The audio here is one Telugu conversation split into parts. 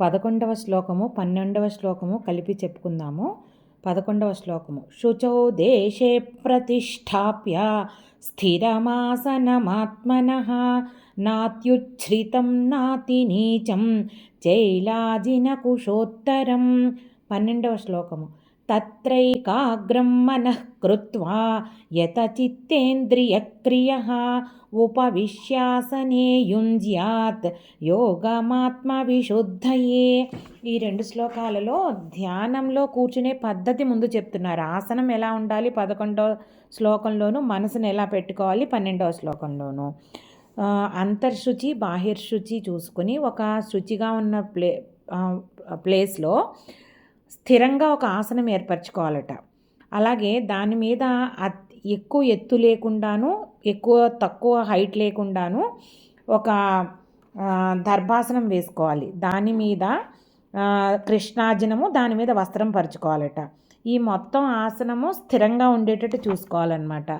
పదకొండవ శ్లోకము పన్నెండవ శ్లోకము కలిపి చెప్పుకుందాము. పదకొండవ శ్లోకము. శుచో దేశే ప్రతిష్టాప్య స్థిరమాసనమాత్మన నాత్యుచ్ఛ్రితం నాతి నీచం చైలాజిన కుశోత్తరం పన్నెండవ శ్లోకము. తత్రైకాగ్రం మనః కృత్వా యత ఉపవిశ్యాసనే యుంజ్యాత్ యోగమాత్మ విశుద్ధయే ఈ రెండు శ్లోకాలలో ధ్యానంలో కూర్చునే పద్ధతి ముందు చెప్తున్నారు. ఆసనం ఎలా ఉండాలి? పదకొండవ శ్లోకంలోను మనసును ఎలా పెట్టుకోవాలి? పన్నెండవ శ్లోకంలోను. అంతర్శుచి బాహిర్శుచి చూసుకుని ఒక శుచిగా ఉన్న ప్లే ప్లేస్లో స్థిరంగా ఒక ఆసనం ఏర్పరచుకోవాలట. అలాగే దాని మీద ఎక్కువ ఎత్తు లేకుండాను ఎక్కువ తక్కువ హైట్ లేకుండాను ఒక దర్భాసనం వేసుకోవాలి. దాని మీద కృష్ణాజనము దాని మీద వస్త్రం పరుచుకోవాలట. ఈ మొత్తం ఆసనము స్థిరంగా ఉండేటట్టు చూసుకోవాలన్నమాట.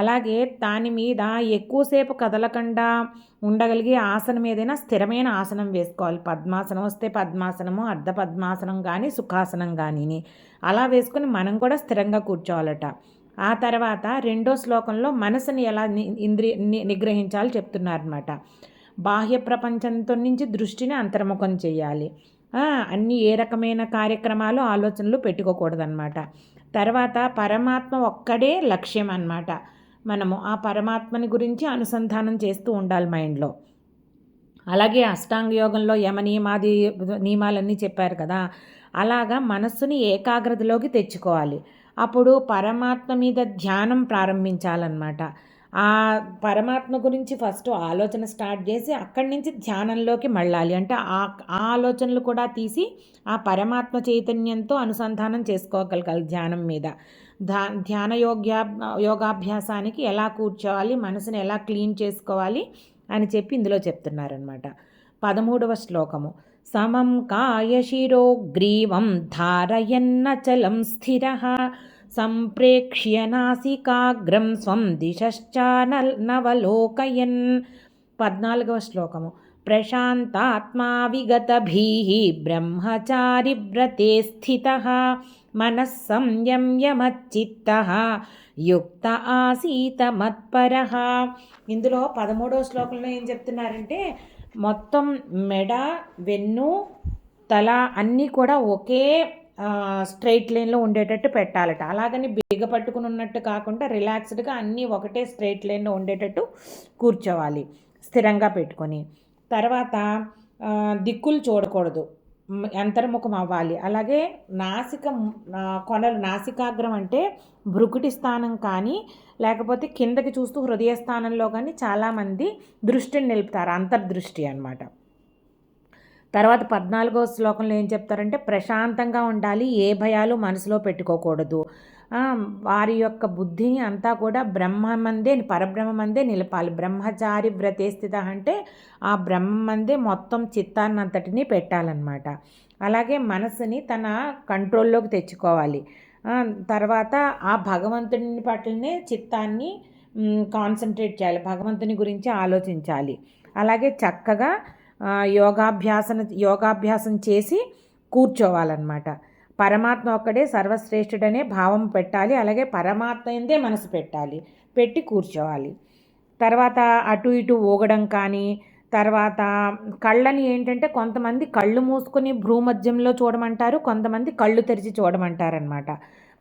అలాగే దాని మీద ఎక్కువసేపు కదలకుండా ఉండగలిగే ఆసనం ఏదైనా స్థిరమైన ఆసనం వేసుకోవాలి. పద్మాసనం వస్తే పద్మాసనము అర్ధ పద్మాసనం కానీ సుఖాసనం కానీ అలా వేసుకొని మనం కూడా స్థిరంగా కూర్చోవాలట. ఆ తర్వాత రెండో శ్లోకంలో మనసుని ఎలా ఇంద్రియ నిగ్రహించాలో చెప్తున్నారనమాట బాహ్య ప్రపంచంతో నుంచి దృష్టిని అంతర్ముఖం చేయాలి అన్ని ఏ రకమైన కార్యక్రమాలు ఆలోచనలు పెట్టుకోకూడదన్నమాట. తర్వాత పరమాత్మ ఒక్కడే లక్ష్యం అన్నమాట. మనము ఆ పరమాత్మని గురించి అనుసంధానం చేస్తూ ఉండాలి మైండ్లో. అలాగే అష్టాంగ యోగంలో యమ నియమాది నియమాలన్నీ చెప్పారు కదా అలాగా మనస్సుని ఏకాగ్రతలోకి తెచ్చుకోవాలి. అప్పుడు పరమాత్మ మీద ధ్యానం ప్రారంభించాలన్నమాట. ఆ పరమాత్మ గురించి ఫస్ట్ ఆలోచన స్టార్ట్ చేసి అక్కడి నుంచి ధ్యానంలోకి మళ్ళాలి. అంటే ఆ ఆలోచనలు కూడా తీసి ఆ పరమాత్మ చైతన్యంతో అనుసంధానం చేసుకోగలగాలి ధ్యానం మీద. ధ్యా ధ్యాన యోగ్యా యోగాభ్యాసానికి ఎలా కూర్చోవాలి మనసుని ఎలా క్లీన్ చేసుకోవాలి అని చెప్పి ఇందులో చెప్తున్నారనమాట పదమూడవ శ్లోకము. సమం కాయశిరోగ్రీవం ధారయన్నచలం స్థిర. సంప్రేక్ష్య నాసికాగ్రం స్వం దిశ్చానవలోకయన్ పద్నాలుగవ శ్లోకము. ప్రశాంతాత్మా విగతభీ బ్రహ్మచారి వ్రతే స్థిత మనస్సంయమ్యమచ్చిత్త యుక్త ఆసీత మత్పర ఇందులో పదమూడవ శ్లోకంలో ఏం చెప్తున్నారంటే మొత్తం మెడ వెన్ను తల అన్నీ కూడా ఒకే స్ట్రైట్ లైన్లో ఉండేటట్టు పెట్టాలట. అలాగని బిగ పట్టుకుని ఉన్నట్టు కాకుండా రిలాక్స్డ్గా అన్నీ ఒకటే స్ట్రైట్ లైన్లో ఉండేటట్టు కూర్చోవాలి స్థిరంగా పెట్టుకొని. తర్వాత దిక్కులు చూడకూడదు. అంతర్ముఖం అవ్వాలి. అలాగే నాసిక కొనలు నాసికాగ్రం అంటే భృకుటి స్థానం కానీ లేకపోతే కిందకి చూస్తూ హృదయ స్థానంలో కానీ చాలామంది దృష్టిని నిలుపుతారు. అంతర్దృష్టి అనమాట తర్వాత పద్నాలుగో శ్లోకంలో ఏం చెప్తారంటే ప్రశాంతంగా ఉండాలి ఏ భయాలు మనసులో పెట్టుకోకూడదు. వారి యొక్క బుద్ధిని అంతా కూడా బ్రహ్మమందే పరబ్రహ్మమందే నిలపాలి. బ్రహ్మచారి వ్రతే స్థిత అంటే ఆ బ్రహ్మమందే మొత్తం చిత్తాన్నంతటిని పెట్టాలన్నమాట. అలాగే మనసుని తన కంట్రోల్లోకి తెచ్చుకోవాలి. తర్వాత ఆ భగవంతుని పట్లనే చిత్తాన్ని కాన్సన్ట్రేట్ చేయాలి. భగవంతుని గురించి ఆలోచించాలి. అలాగే చక్కగా యోగాభ్యాసన యోగాభ్యాసం చేసి కూర్చోవాలన్నమాట. పరమాత్మ ఒక్కడే సర్వశ్రేష్ఠుడనే భావం పెట్టాలి అలాగే పరమాత్మ ఎందే మనసు పెట్టాలి పెట్టి కూర్చోవాలి. తర్వాత అటు ఇటు ఊగడం కానీ తర్వాత కళ్ళని ఏంటంటే కొంతమంది కళ్ళు మూసుకొని భ్రూమధ్యంలో చూడమంటారు కొంతమంది కళ్ళు తెరిచి చూడమంటారనమాట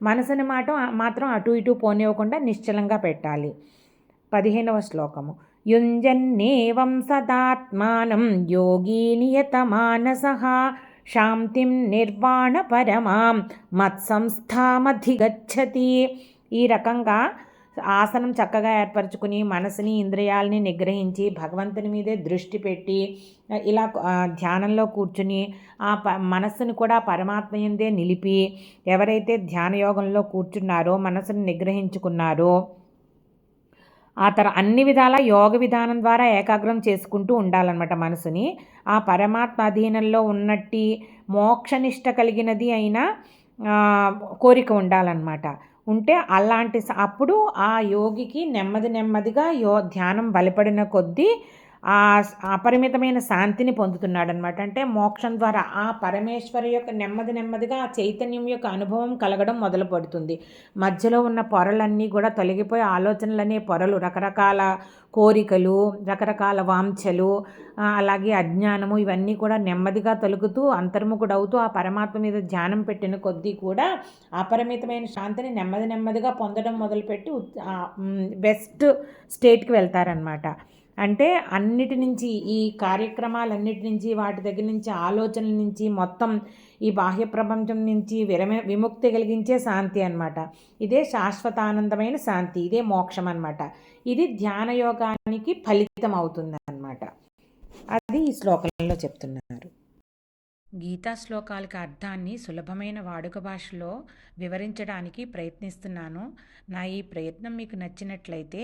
మనసుని మాట మాత్రం అటు ఇటు పోనివ్వకుండా నిశ్చలంగా పెట్టాలి. పదిహేనవ శ్లోకము. యుంజన్నేవం సదాత్మానం యోగీనియత నియతమానస శాంతిం నిర్వాణ పరమాం మత్సంస్థామధిగచ్చతి. ఈ రకంగా ఆసనం చక్కగా ఏర్పరచుకుని మనసుని ఇంద్రియాలని నిగ్రహించి భగవంతుని మీదే దృష్టి పెట్టి ఇలా ధ్యానంలో కూర్చుని ఆ ప మనస్సును కూడా పరమాత్మ నిలిపి ఎవరైతే ధ్యానయోగంలో కూర్చున్నారో మనసుని నిగ్రహించుకున్నారో ఆ తర అన్ని విధాల యోగ విధానం ద్వారా ఏకాగ్రం చేసుకుంటూ ఉండాలన్నమాట మనసుని. ఆ పరమాత్మ అధీనంలో ఉన్నట్టి మోక్షనిష్ట కలిగినది అయిన కోరిక ఉండాలన్నమాట. ఉంటే అలాంటి అప్పుడు ఆ యోగికి నెమ్మది నెమ్మదిగా యో ధ్యానం బలపడిన కొద్దీ ఆ అపరిమితమైన శాంతిని పొందుతున్నాడనమాట అంటే మోక్షం ద్వారా ఆ పరమేశ్వరి యొక్క నెమ్మది నెమ్మదిగా ఆ చైతన్యం యొక్క అనుభవం కలగడం మొదలు పడుతుంది. మధ్యలో ఉన్న పొరలన్నీ కూడా తొలగిపోయి ఆలోచనలనే పొరలు రకరకాల కోరికలు రకరకాల వాంఛలు అలాగే అజ్ఞానము ఇవన్నీ కూడా నెమ్మదిగా తొలుగుతూ అంతర్ముఖుడవుతూ ఆ పరమాత్మ మీద ధ్యానం పెట్టిన కొద్దీ కూడా అపరిమితమైన శాంతిని నెమ్మది నెమ్మదిగా పొందడం మొదలుపెట్టి బెస్ట్ స్టేట్కి వెళ్తారనమాట అంటే అన్నిటి నుంచి ఈ కార్యక్రమాలన్నిటి నుంచి వాటి దగ్గర నుంచి ఆలోచనల నుంచి మొత్తం ఈ బాహ్య ప్రపంచం నుంచి విరమ విముక్తి కలిగించే శాంతి అనమాట ఇదే శాశ్వతానందమైన శాంతి ఇదే మోక్షం అనమాట ఇది ధ్యాన యోగానికి ఫలితం అవుతుంది అనమాట అది ఈ శ్లోకంలో చెప్తున్నారు. గీతా శ్లోకాలకి అర్థాన్ని సులభమైన వాడుక భాషలో వివరించడానికి ప్రయత్నిస్తున్నాను. నా ఈ ప్రయత్నం మీకు నచ్చినట్లయితే